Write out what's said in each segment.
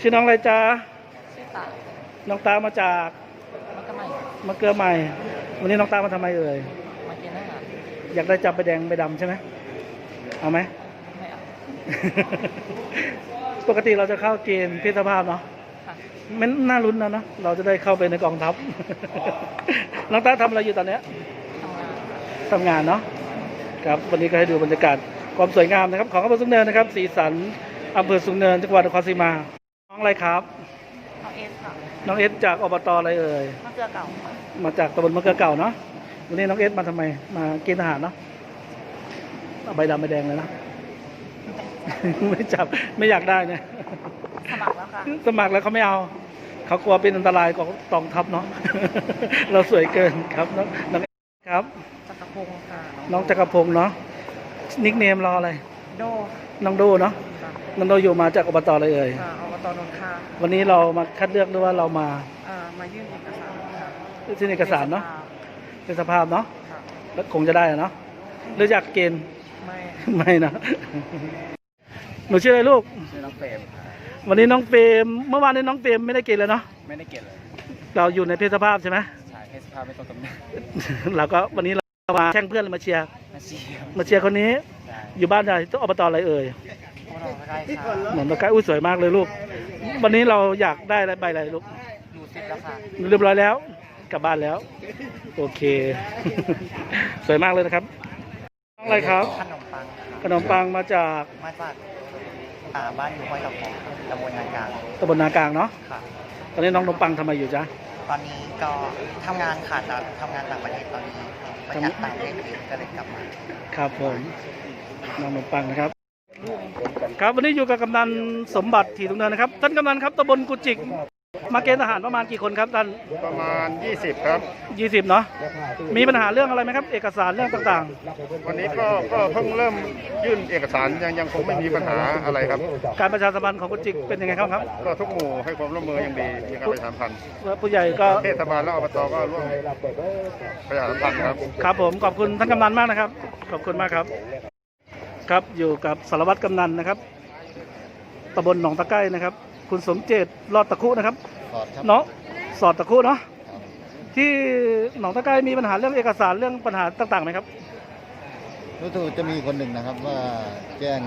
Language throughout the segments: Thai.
ชื่อน้องอะไรจ๊ะชื่อตาน้องตามาจากมันก็ไม่มะเกลือใหม่ วันนี้น้องตามาทำไมเอ่ย มากินอาหารอยากได้จับใบแดงใบดำใช่ไหมเอาไหม ไม่เอา ปกติเราจะเข้าเกณฑ์เพศสภาพเนาะค่ะ มันน่าลุ้นนะเนาะเราจะได้เข้าไปในกองทัพ น้องตาทำอะไรอยู่ตอนเนี้ย ทำงานทำงานเนาะครับ วันนี้ก็ให้ดูบรรยากาศความสวยงามนะครับ ของอำเภอสุงเนินนะครับ สีสันอำเภอสุงเนินจังหวัดนครศรีมาน้ องอะไรครับเอาเอสค่ะ น้องเอสจากอบตอะไรเอ่ย มะเกลือเก่าค่ะมาจากตำบลมะเกลือเก่าเนาะ วันนี้น้องเอสมาทำไม มากินอาหารเนาะเอาใบดำใบแดงเลยนะ ไม่จับ ไม่อยากได้นะ สมัครแล้วค่ะ สมัครแล้วเขาไม่เอา เขากลัวเป็นอันตรายกับกองทัพเนาะ เราสวยเกินครับน้องน้องครับ จักรพงศ์ค่ะ น้องจักรพงศ์เนาะ นิกเนมเราอะไร โด น้องโดเนาะค่ะน้องโดอยู่มาจากอบตอะไรเอ่ยค่ะอบตนนท์ค่ะวันนี้เรามาคัดเลือกหรือว่าเรามาอ่ามายื่นเอกสารค่ะที่นเอกสารเนาะเป็นสภาพเนาะค่ะแล้วคงจะได้อะเนาะหรืออยากเกณฑ์ไม่ไม่นะหนูชื่ออะไรลูกชื่อน้องเฟรมวันนี้น้องเฟรมเมื่อวานนี้น้องเฟรมไม่ได้เกณฑ์เลยเนาะไม่ได้เก็บเลยเราอยู่ในเพศสภาพใช่ไหมฉายให้สภาพไม่ตรงตำแหน่งเราก็วันนี้เรามาแช่งเพื่อนมาเชียร์อาชีพมาเชียร์คนนี้ใช่ อยู่บ้านใหญ่ต้องอบตอะไรเอ่ยพวกเราใกล้ค่ะเหมือนมาใกล้อุ้ยสวยมากเลยลูก วันนี้เราอยากได้อะไรใบอะไรลูกดูสิบแล้วค่ะเรียบร้อยแล้ว กลับบ้านแล้ว โอเค สวยมากเลยนะครับน้องอะไรครับ ขนมปังค่ะขนมปังมาจากมาจากอ่าบ้านอยู่ห้วยตะพองตำบลนากลางตำบลนากลางเนาะค่ะตอนนี้น้องขนมปังทำไมอยู่จ๊ะตอนนี้ก็ทำงานค่ะแต่ทำงานต่างประเทศตอนนี้ไปจากต่างประเทศเองก็เลยกลับมา ครับผม น้องขนมปังนะครับ ครับวันนี้อยู่กับกำนันสมบัติถีตุงเนินนะครับ ท่านกำนันครับตำบลกุจิก มาเกณฑ์ทหารประมาณกี่คนครับท่านประมาณ 20 ครับ 20 เนาะมีปัญหาเรื่องอะไรไหมครับ เอกสารเรื่องต่างวันนี้ก็ก็เพิ่งเริ่มยื่นเอกสารยังยังคงไม่มีปัญหาอะไรครับ ๆ การประชาสัมพันธ์ของกุจิกเป็นยังไงครับครับ ก็ทุกหมู่ให้ความร่วมมืออย่างดีมีการประชาสัมพันธ์ผู้ใหญ่ก็เทศบาลและอบตก็ร่วมประชาสัมพันธ์ครับ ครับผมขอบคุณท่านกำนันมากนะครับ ขอบคุณมากครับ ครับอยู่กับสารวัตรกำนันนะครับตำบลหนองตะไคร่นะครับ คุณสมเจตรอดตะคุนะครับ เนาะสอดตะคุเนาะที่หนองตะไคร่มีปัญหาเรื่องเอกสารเรื่องปัญหาต่างๆไหมครับ รู้สึกจะมีคนหนึ่งนะครับว่าแจ้ง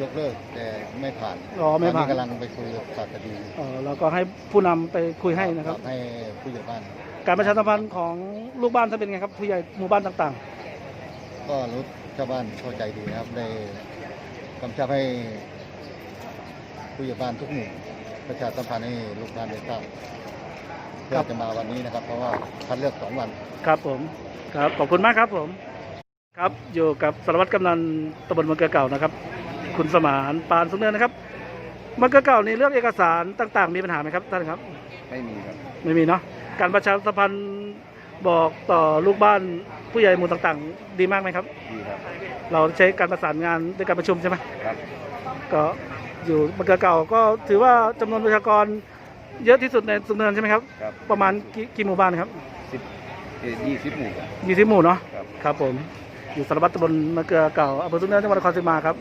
ยกเลิกแต่ไม่ผ่านอ๋อไม่ผ่านตกำลังไปคุยกับศาสตรีเออเราก็ให้ผู้นำไปคุยให้นะครับ ให้ผู้ใหญ่บ้าน การประชาสัมพันธ์ของลูกบ้านถ้าเป็นไงครับผู้ใหญ่หมู่บ้านต่างก็รู้ ชาวบ้านเข้าใจดีนะครับ ได้กำชับให้ผู้ใหญ่บ้านทุกหมู่ประชาสัมพันธ์ให้ลูกบ้านได้ทราบเพื่อจะมาวันนี้นะครับ เพราะว่าคัดเลือกสองวันๆครับผม ครับ ขอบคุณมากครับผม ครับ อยู่กับสารวัตรกำนันตำบลมะเกลือเก่านะครับ คุณสมานปานสุงเนินนะครับมะเกลือเก่านี่เรื่องเอกสารต่าง ๆ มีปัญหาไหมครับท่านครับ ไม่มีครับ ไม่มีเนาะ การประชาสัมพันธ์ บอกต่อลูกบ้านผู้ใหญ่หมู่ต่างๆ ดีมากไหมครับ ดีครับเราใช้การประสานงานด้วยการประชุมใช่ไหมครับก็อยู่มะเกลือเก่าก็ถือว่าจำนวนประชากรเยอะที่สุดในสุนเนินใช่ไหมครับ ครับประมาณกี่กี่หมู่บ้านครับยี่สิบหมู่ครับ ยี่สิบหมู่เนาะครับ ครับผมอยู่สารวัตรตำบลมะเกลือเก่าอำเภอสุนเนินจังหวัดนครศรีมาครับ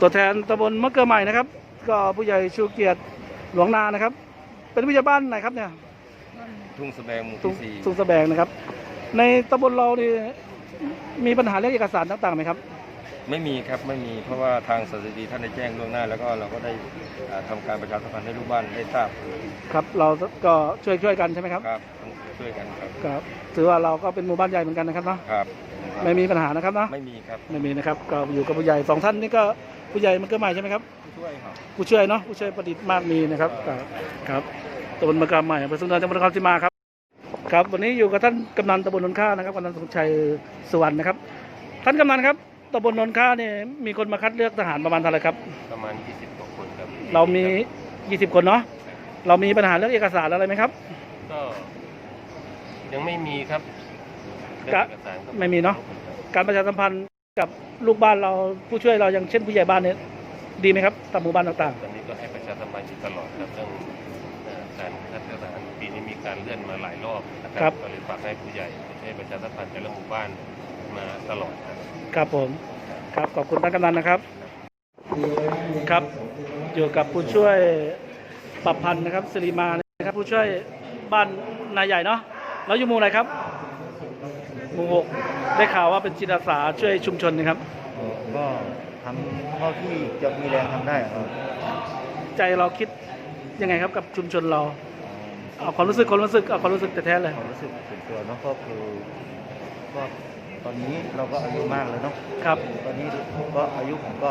ตัวแทนตำบลมะเกลือใหม่นะครับ ก็ผู้ใหญ่ชูเกียรติหลวงนานะครับ เป็นผู้ใหญ่บ้านไหนครับเนี่ย ทุ่งสแบงหมู่ทุ่งที่สี่ทุ่งสะแบงนะครับ ในตำบลเรานี่มีปัญหาเรื่องเอกสารต่างๆไหมครับ ไม่มีครับไม่มีเพราะว่าทางสถิติท่านได้แจ้งล่วงหน้า แล้วก็เราก็ได้อ่าทำาการประชาสัมพันธ์ให้ลูกบ้านได้ทราบ ครับเราก็ช่วยช่วยๆกันใช่ไหมครับครับต้องช่วยกันครับครับถือว่าเราก็เป็นหมู่บ้านใหญ่เหมือนกันนะครับเนาะครับไม่มีปัญหานะครับเนาะไม่มีครับไม่มีนะครับก็อยู่กับผู้ใหญ่สองท่านนี่ก็ผู้ใหญ่มันก็ใหม่ใช่ไหมครับช่วยครับผู้ช่วยเนาะผู้ช่วยประดิษฐ์มากมีนะครับครับครับ ตำบลมะกามใหม่อำเภอสุนทรจังหวัดนครศรีมาครับครับวันนี้อยู่กับท่านกำนันตำบลนนท์ค่านะครับกำนันสมชัยสุวรรณนะครับ ท่านกำนันครับตำบลนนท์ค่าเนี่ยมีคนมาคัดเลือกทหารประมาณเท่าไหร่ครับ ประมาณ 20กว่าคนครับเรามี 20 คนเนาะเรามีปัญหาเรื่องเอกสารอะไรไหมครับ ก็ยังไม่มีครับกะเอกสารก็ไม่มีเนาะการประชาสัมพันธ์กับลูกบ้านเราผู้ช่วยเราอย่างเช่นผู้ใหญ่บ้านเนี่ยดีไหมครับตามหมู่บ้านต่างตอนนี้ก็ให้ประชาสัมพันธ์อยู่ตลอดครับเรื่อง การเลื่อนมาหลายรอบนะคครัรับก็เลยฝากให้ผู้ใหญ่ให้ประชาสัมพันธ์แต่ละหมู่บ้านมาตลอดครับๆครับผม ครับขอบคุณท่านกำนันนะครับ ครับ อยู่กับผู้ช่วยปรับพันธ์นะครับสิริมานะครับ ผู้ช่วยบ้านนายใหญ่เนาะแล้วอยู่หมู่ไหนครับ หมู่หกได้ข่าวว่าเป็นจิตอาสาช่วยชุมชนนะครับ ก็ทำเท่าที่จะมีแรงทำได้ครับ ใจเราคิดยังไงครับกับชุมชนเรา เอาความรู้สึกความรู้สึกเอาความรู้สึกแต่แท้ๆเลยความรู้สึกส่วนตัวเนาะก็คือก็ตอนนี้เราก็อายุมากแล้วเนาะครับ ตอนนี้ก็อายุผมก็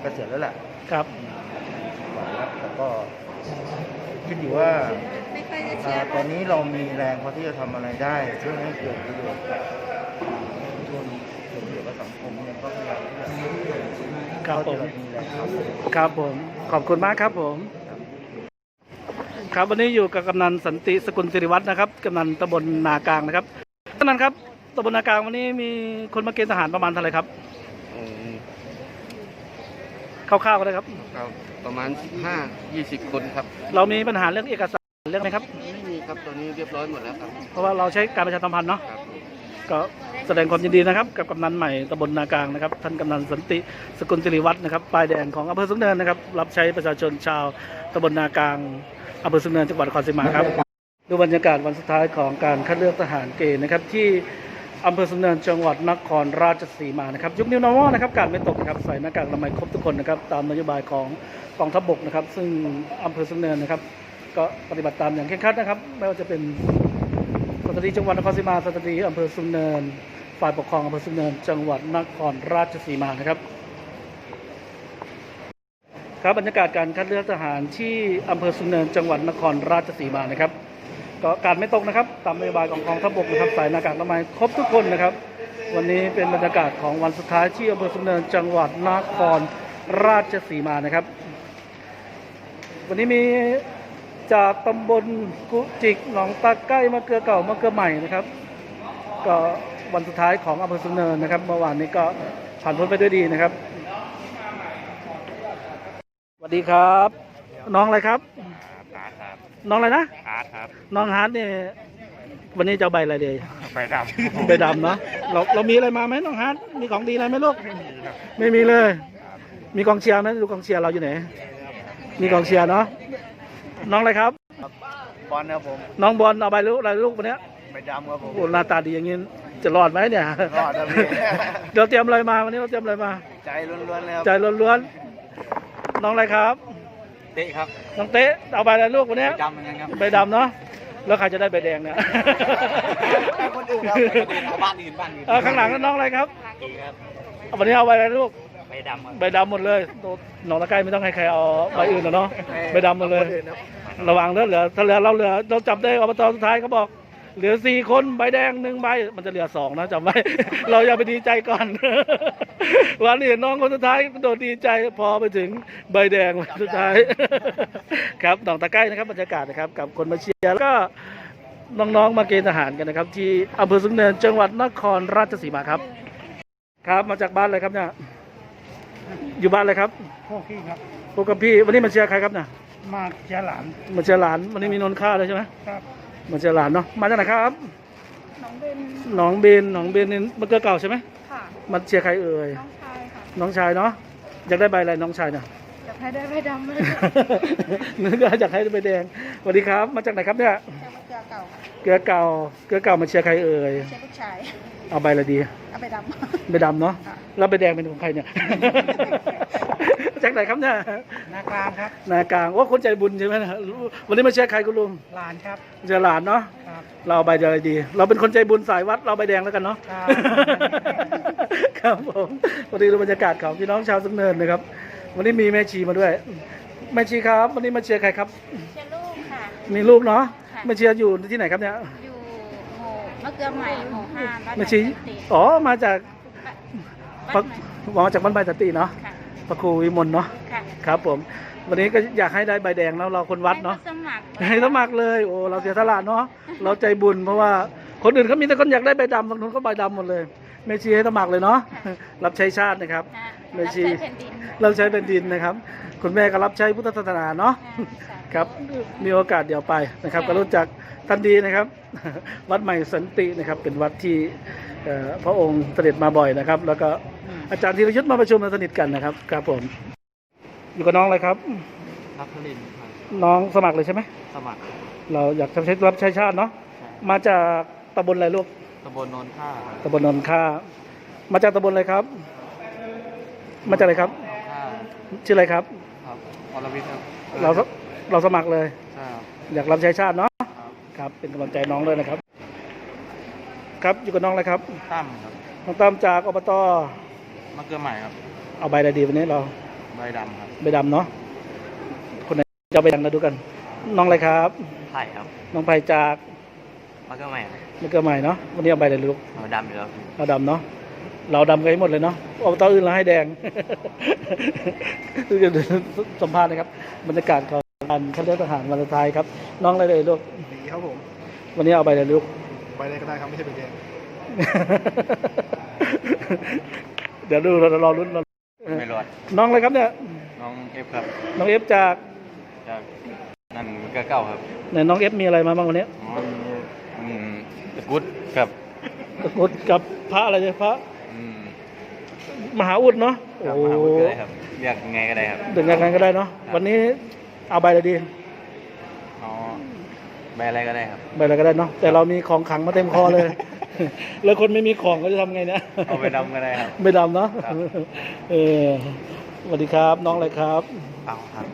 เกษียณแล้วแหละครับกว่าแล้วแต่ก็คิดอยู่ว่าอ่าตอนนี้เรามีแรงพอที่จะทำอะไรได้เพื่อให้เกิดประโยชน์กับชุมชนเกิดประโยชน์กับสังคมเนี่ยก็พยายามที่จะครับผมเท่าที่เรามีแรงทำครับผม ขอบคุณมากครับผม ครับวันนี้อยู่กับกำนันสันติสกุลสิริวัฒน์นะครับกำนันตำบลนากลางนะครับกำนันครับตำบลนากลางวันนี้มีคนมาเกณฑ์ทหารประมาณเท่าไหร่ครับคร่าวๆก็ได้ครับ ครับประมาณ 15 20 คนครับ เรามีปัญหาเรื่องเอกสารเรื่องไหมครับ ไม่มีครับตอนนี้เรียบร้อยหมดแล้วครับ เพราะว่าเราใช้การประชาสัมพันธ์เนาะครับผม ก็แสดงความยินดีนะครับ กับกำนันใหม่ตำบลนากลางนะครับ ท่านกำนันสันติสกุลสิริวัฒน์นะครับป้ายแดงของอำเภอสุนเนินนะครับ รับใช้ประชาชนชาวตำบลนากลางอำเภอสุนเนินจังหวัดนครศรีมาครับ ดูบรรยากาศวันสุดท้ายของการคัดเลือกทหารเกณฑ์นะครับที่อำเภอสุนเนินจังหวัดนครราชสีมานะครับยุคนิวนอร์มอนะครับการไม่ตกนะครับใส่หน้ากากอนามัยครบทุกคนนะครับตามนโยบายของกองทัพบกนะครับ ซึ่งอำเภอสุนเนินนะครับ ก็ปฏิบัติตามอย่างเคร่งครัดนะครับ ไม่ว่าจะเป็น สตรีจังหวัดนครศรีมาสตรีอำเภอสุนเนิน ฝ่ายปกครองอำเภอสุนเนิน จังหวัดนครราชสีมานะครับ ครับบรรยากาศการคัดเลือกทหารที่อำเภอสุนเนิน จังหวัดนครราชสีมานะครับก็การไม่ตกนะครับ ตามนโยบายของกองทัพบกนะครับใส่หน้ากากอนามัยครบทุกคนนะครับ วันนี้เป็นบรรยากาศของวันสุดท้ายที่อำเภอสุนเนิน จังหวัดนครราชสีมานะครับ วันนี้มี จากตำบลกุจิกหนองตาใกล้มะเกลือเก่ามะเกลือใหม่นะครับ ก็วันสุดท้ายของอำเภอสุนเนินนะครับเมื่อวานนี้ก็ผ่านพ้นไปด้วยดีนะครับสวัสดีครับ น้องอะไรครับ อาร์ตครับน้องอะไรนะอาร์ตครับน้องฮาร์ดเนี่ยวันนี้จะเอาใบอะไรดีไฟดำใบดำเนาะเราเรามีอะไรมาไหมน้องฮาร์ดมีของดีอะไรไหมลูกไม่มีเลย มีกองเชียร์ไหมดูกองเชียร์เราอยู่ไหนมีกองเชียร์เนาะ น้องอะไรครับ บอลนะครับผมน้องบอลเอาใบลูกอะไรลูกวันเนี้ยไปดำครับผมโอ้หน้าตาดีอย่างงี้จะรอดไหมเนี่ย รอดครับพี่เดี๋ยวเตรียมอะไรมาวันนี้เราเตรียมอะไรมา ใจล้วนๆเลยครับใจล้วนๆน้องอะไรครับ เตะครับน้องเต๊ะเอาใบอะไรลูกวันเนี้ยดำเหมือนกันครับ ใบดำเนาะแล้วใครจะได้ใบแดงเนี่ยแต่คนอื่นครับคนอื่นเอาบ้านอื่นบ้านอื่นเออข้างหลังนั่นน้องอะไรครับ วันนี้เอาใบอะไรลูก ไปดำครับใบดำหมดเลยหนองตะไคร้ไม่ต้องให้ใครเอาใบอื่นหรอกเนาะใบดำหมดเลย ระวังเด้อเหลือถ้าเหลือเราเหลือเราจับได้อบตสุดท้ายเขาบอก เหลือสี่คนใบแดงหนึ่งใบมันจะเหลือสองนะจำไว้ เราอย่าไปดีใจก่อน วันนี้เห็นน้องคนสุดท้ายโดดดีใจพอไปถึงใบแดงวันสุดท้าย ครับหนองตะไคร้นะครับบรรยากาศนะครับ กับคนมาเชียร์แล้วก็น้องๆมาเกณฑ์ทหารกันนะครับ ที่อำเภอสุนเนินจังหวัดนครราชสีมาครับ ครับมาจากบ้านอะไรครับเนี่ย อยู่บ้านอะไรครับพ่อพี่ครับพวกกับพี่วันนี้มาเชียร์ใครครับเนี่ยมาเชียร์หลานมาเชียร์หลานวันนี้มีนนท์ค่าเลยใช่ไหมครับมาเชียร์หลานเนาะมาจากไหนครับน้องเบนหนองเบนหนองเบนนี่มันเกิดเก่าใช่ไหมค่ะมาเชียร์ใครเอ่ยน้องชายค่ะน้องชายเนาะอยากได้ใบอะไรน้องชายเนี่ย อยากให้ได้ใบดำเลยนึกว่าอยากให้ใบแดงสวัสดีครับ มาจากไหนครับเนี่ยแต่มาเกลือเก่าเกลือเก่าเกลือเก่ามาเชียร์ใครเอ่ยใช้ลูกชายเอาใบอะไรดีเอาใบดำใบดำเนาะค่ะแล้วใบแดงเป็นของใครเนี่ยจากไหนครับเนี่ยนากลางครับนากลางว่าคนใจบุญใช่ไหมเนี่ยวันนี้มาเชียร์ใครคุณลุงหลานครับเชียร์หลานเนาะครับเราเอาใบอะไรดี เราเป็นคนใจบุญสายวัดเราใบแดงแล้วกันเนาะครับครับผมวันนี้ดูบรรยากาศของพี่น้องชาวสุนเนินนะครับ วันนี้มีแม่ชีมาด้วย แม่ชีครับ วันนี้มาเชียร์ใครครับ เชียร์ลูกค่ะ มีลูกเนาะค่ะมาเชียร์อยู่ที่ไหนครับเนี่ยอยู่หมู่มะเกลือใหม่หมู่ห้าบ้านแม่ชีใหม่สันติอ๋อมาจากปะบ้านใหม่มาจากบ้านใบตตีเนาะค่ะพระครูวิมลเนาะค่ะครับ ผม วันนี้ก็อยากให้ได้ใบแดงแล้วเราคนวัดเนาะ ให้สมัครให้สมัครเลยโอ้เราเสียสละเนาะเราใจบุญเพราะว่าคนอื่นเขามีแต่คนอยากได้ใบดำบางคนก็ใบดำหมดเลยไม่ชี้ให้สมัครเลยเนาะรับใช้ชาตินะครับนะ แม่ชี รับใช้แผ่นดินเราใช้เป็นดินนะครับ คุณแม่ก็รับใช้พุทธศาสนาเนาะค่ะครับ มีโอกาสเดี๋ยวไปนะครับก็รู้จักท่านดีนะครับ วัดใหม่สันตินะครับ เป็นวัดที่เอ่อพระองค์เสด็จมาบ่อยนะครับ แล้วก็อาจารย์ธีรยุทธ์มาประชุมมาสนิทกันนะครับ ครับผม อยู่กับน้องอะไรครับ ครับพลินครับน้องสมัครเลยใช่ไหม สมัครเราอยากจะใช้รับใช้ชาติเนาะ มาจากตำบลอะไรลูก ตำบลโนนท่าตำบลนนท์ค่า มาจากตำบลอะไรครับ มาจากอะไรครับท่าชื่ออะไรครับ ครับอรวิทย์ครับเราเราสมัครเลย ใช่ครับอยากรับใช้ชาติเนาะครับเป็นกำลังใจน้องด้วยนะครับ ครับอยู่กับน้องอะไรครับตั้มครับน้องตั้มจากอบตมะเกลือใหม่ครับ เอาใบอะไรดีวันนี้เราใบดำครับใบดำเนาะคนไหนจะเอาใบดำมาดูกัน น้องอะไรครับ ไผ่ครับน้องไผ่จากมะเกลือใหม่ครับมันก็ใหม่เนาะวันนี้เอาใบอะไรลูก เอาดำอยู่แล้วเราดำเนาะ เราดำกันให้หมดเลยเนาะอบตอื่นเราให้แดงสัมภาษณ์นะครับ บรรยากาศของการคัดเลือกทหารวันสุดท้ายครับ น้องอะไรเลยลูกดีครับผม วันนี้เอาใบอะไรลูกไปเลยก็ได้ครับไม่ใช่ไปแดงเดี๋ยวดูเรารอรุ้นเราไม่รอดน้องอะไรครับเนี่ย น้องเอฟครับ น้องเอฟจากจากนั่นก็เก้าครับไหนน้องเอฟมีอะไรมาบ้างวันนี้อ๋ออืมตะกรุดครับตะกรุดกับพระอะไรเนี่ยพระอื มมหาอุดเนาะครับโอ้มโหหาวุฒิก็ได้ครับเรียกยังไงก็ได้ครับเดินยังไงก็ได้เนาะวันนี้เอาใบอะไรดีอ๋อใบอะไรก็ได้ครับใบอะไรก็ได้เนาะแต่เรามีของขังมาเต็มคอเลย แล้วคนไม่มีของก็จะทำไงเนี่ยเอาไปดำก็ได้ครับไม่ดำเนาะครับเออสวัสดีครับน้องอะไรครับ เอาครับ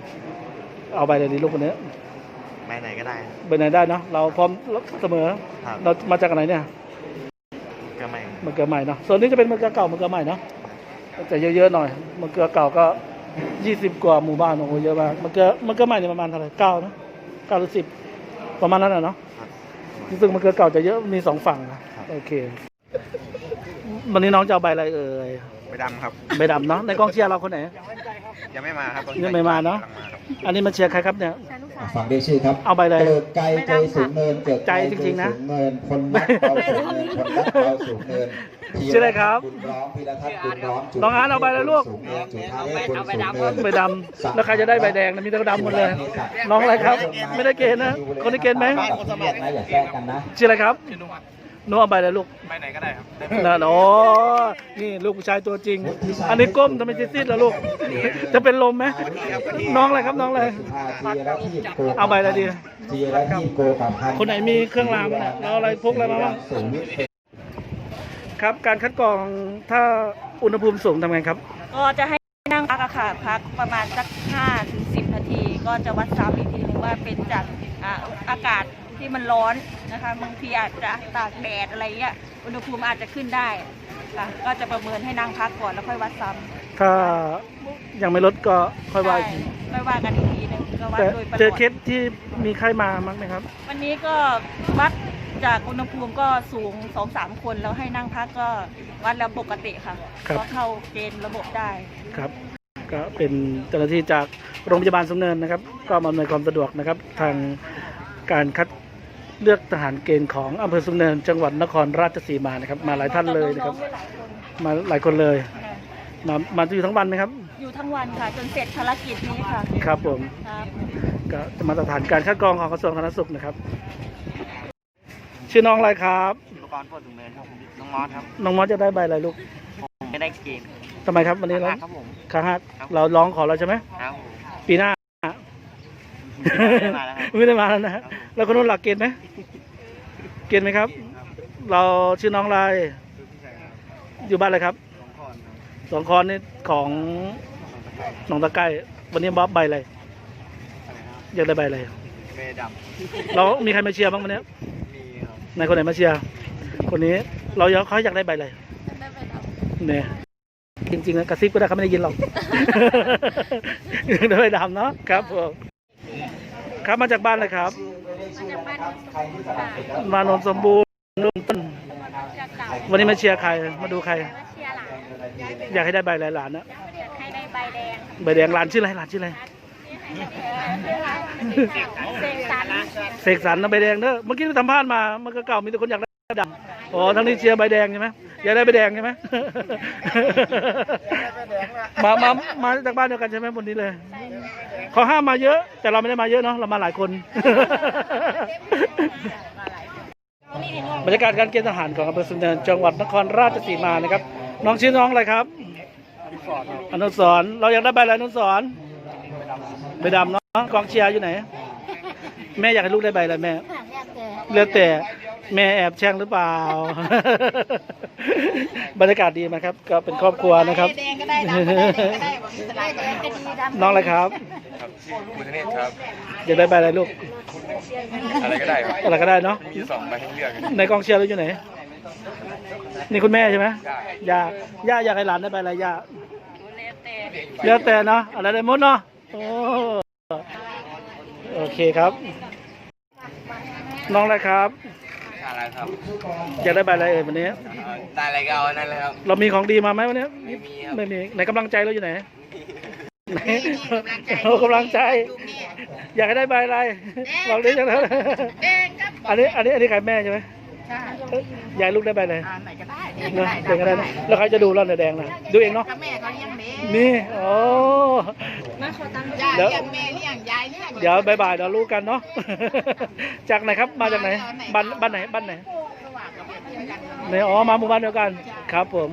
เอาใบอะไรดีลูกวันนี้ใบไหนก็ได้ใบไหนได้เนาะเราพร้อมเสมอครับเรามาจากไหนเนี่ยเกลือให ม่มะเขือใหม่เนาะส่วนนี้จะเป็นมะเขือเก่ามะเขือใหม่เนาะแต่เยอะๆหน่อยมะเขือเก่าก็ยี่สิบกว่าหมู่บ้านโอ้โหเยอะมากมะเขือมะเขือใหม่เนี่ยประมาณเท่าไหร่เก้านะเก้าหรือสิบประมาณนั้นนะเนาะครับรู้สึกมะเขือเก่าจะเยอะมีสองฝั่งนะโอเควันนี้น้องจะเอาใบอะไรเอ่ยใบดำครับใบดำเนาะในกองเชียร์เราคนไหน ยังไม่มาครับยังไม่มาเนาะอันนี้มาเชียร์ใครครับเนี่ยฟังได้ชื่อครับเอาใบอะไรเกิดไกลใจสูงเนินเกิดใจจริงๆนะสูงเนินคนนักเบาสูงเนินคนนักเบาสูงเนินชื่ออะไรครับบุญร้องพิรทัศน์บุญร้องจุน้องอาร์ตเอาใบอะไรลูก สูงเนินจุธาเรศคนสูงเนิน ใบดำแล้วใครจะได้ใบแดงนะมีแต่ดำหมดเลย น้องอะไรครับ ไม่ได้เกณฑ์นะ คนที่เกณฑ์ไหม คนเรียกนะอย่าแทรกกันนะ ชื่ออะไรครับ หนูเอาใบอะไรลูกใบไหนก็ได้ครับนั่นโอ้นี่ลูกผู้ชายตัวจริง อันนี้ก้มทำไมซิดๆล่ะลูก จะเป็นลมไหม น้องอะไรครับน้องอะไรสุภาธีรทีพโกเอาใบอะไรดีธีรทีพโกกับพันธ์คนไหนมีเครื่องรางบ้างเนี่ยเราอะไรพกอะไรมาบ้างสูงวิทย์ครับ การคัดกรองถ้าอุณหภูมิสูงทำไงครับ ก็จะให้นั่งพักอะค่ะพักประมาณสัก5ถึง10 นาที ก็จะวัดซ้ำอีกทีหนึงว่าเป็นจากอ่าอากาศ ที่มันร้อนนะคะบางทีอาจจะตากแดดอะไรเงี้ยอุณหภูมิอาจจะขึ้นได้ค่ะก็จะประเมินให้นั่งพักก่อนแล้วค่อยวัดซ้ำถ้ายังไม่ลดก็ค่อยว่าอีกทีใช่ไม่ว่ากันอีกทีหนึงก็วัดแต่โดยประเจอมาณเคสที่มีไข้มามั้งไหมครับ วันนี้ก็วัดจากอุณหภูมิก็สูงสองสามคนแล้วให้นั่งพักก็วัดแล้วปกติค่ะครับ ก็เข้าเกณฑ์ระบบได้ ครับ ก็เป็นเจ้าหน้าที่จากโรงพยาบาลสมเนินนะครับ ก็มาอำนวยความสะดวกนะครับ ทางการคัด เลือกทหารเกณฑ์ของอำเภอสุมเนินจังหวัดนครราชสีมานะครับ มาหลายท่านเลยนะครับ มาหลายคนเลยมามาอยู่ทั้งวันไหมครับ อยู่ทั้งวันค่ะ จนเสร็จภารกิจนี้ค่ะครับผม ครับ ก็จะมาตรฐานการคัดกรองของกระทรวงสาธารณสุขนะครับ ชื่อน้องอะไรครับ อุปกรณ์พวกถุงเนินครับผมน้องมอสครับน้องมอสจะได้ใบอะไรลูกผมไม่ได้เกณฑ์ทำไมครับวันนี้เราครับผมครั้งห้าเราร้องขอเราใช่ไหมครับผม ปีหน้า ไม่ได้มาแล้วครับไม่ได้มาแล้วนะฮะแล้วคนนู้นหลักเกณฑ์ไหมเกณฑ์ไหมครับ เราชื่อน้องอะไรอยู่บ้านอะไรครับสองคอนนี่ของหนองตะไคร้วันนี้บ๊อบใบอะไรอยากได้ใบอะไรเบดเรามีใครมาเชียร์บ้างวันนี้ำมีครับไหนคนไหนมาเชียร์คนนี้เราอยากเขาอยากได้ใบอะไรเนี่ยจริงๆนะกระซิบก็ได้เขาไม่ได้ยินหรอกอยากได้ใบดำเนาะครับผม ครับ มาจากบ้านเลยครับ มานนท์สมบูรณ์นุ่มต้น วันนี้มาเชียร์ใคร มาดูใครอยากให้ได้ใบอะไรหลานนะให้ได้ใบแดงใบแดงหลานชื่ออะไรหลานชื่ออะไร เสกสรรเสกสรรนะใบแดงเนอะเมื่อกี้ไปสัมภาษณ์มา มันก็เก่ามีแต่คนอยากได้ ดำอ๋อทั้งนี้เชียร์ใบแดงใช่ไหมอยากได้ใบแดงใช่ไหมมามามาจากบ้านเดียวกันใช่ไหมวันนี้เลยเขาห้ามมาเยอะ แต่เราไม่ได้มาเยอะเนาะเรามาหลายคนบรรยากาศการเกณฑ์ทหารของอำเภอสุนเนินจังหวัดนครราชสีมานะครับ น้องชื่อน้องอะไรครับอนุสรณ์เราอยากได้ใบอะไรอนุสรณ์ใบดำเนาะกองเชียร์อยู่ไหน แม่อยากให้ลูกได้ใบอะไรแม่เลือกแต่ แม่แอบแช่งหรือเปล่า บรรยากาศดีไหมครับ ก็เป็นครอบครัวนะครับ แดงก็ได้ดำก็ได้แดงก็ได้ได้แดงก็ดีดำน้องอะไรครับ ครับคุณธเนศครับ อยากได้ใบอะไรลูก อะไรก็ได้ครับอะไรก็ได้เนาะ มีสองใบให้เลือกในกองเชียร์เราอยู่ไหน นี่คุณแม่ใช่ไหมย่าย่าอยากให้หลานได้ใบอะไรย่าแล้วแต่เลือกแต่เนาะ อะไรได้หมดเนาะ โอ้โอเคครับ น้องอะไรครับ อะไรครับอยากได้ใบอะไรเอ่ยวันนี้ ได้อะไรก็เอานั่นเลยครับ เรามีของดีมาไหมวันนี้ไม่มีครับ ไม่มีไหนกำลังใจเราอยู่ไหนไหนโอ้กำลังใจ อยากให้ได้ใบอะไรลองดิจังเลยแดงครับอันนี้อันนี้อันนี้ใครแม่ใช่ไหมใช่เอ้ยยายลูกได้ใบอะไรอ่าไหนก็ได้แดงเนก็อะได้แดงก็ได้นะแล้วใครจะดูร่อนแดงนะดูเองเนาะก็แม่เขาเลี้ยงเด็กนี่ โอ้ ยายเดี๋ยวเลี้ยงแม่เลี้ยงยายเลี้ยงเดี๋ยวบายบายเดี๋ยวรู้กันเนาะ จากไหนครับ มาจากไหน บ้านบ้านไหน บ้านไหนระหว่างกับเพื่อนกันในอ๋อ มาหมู่บ้านเดียวกัน ครับผม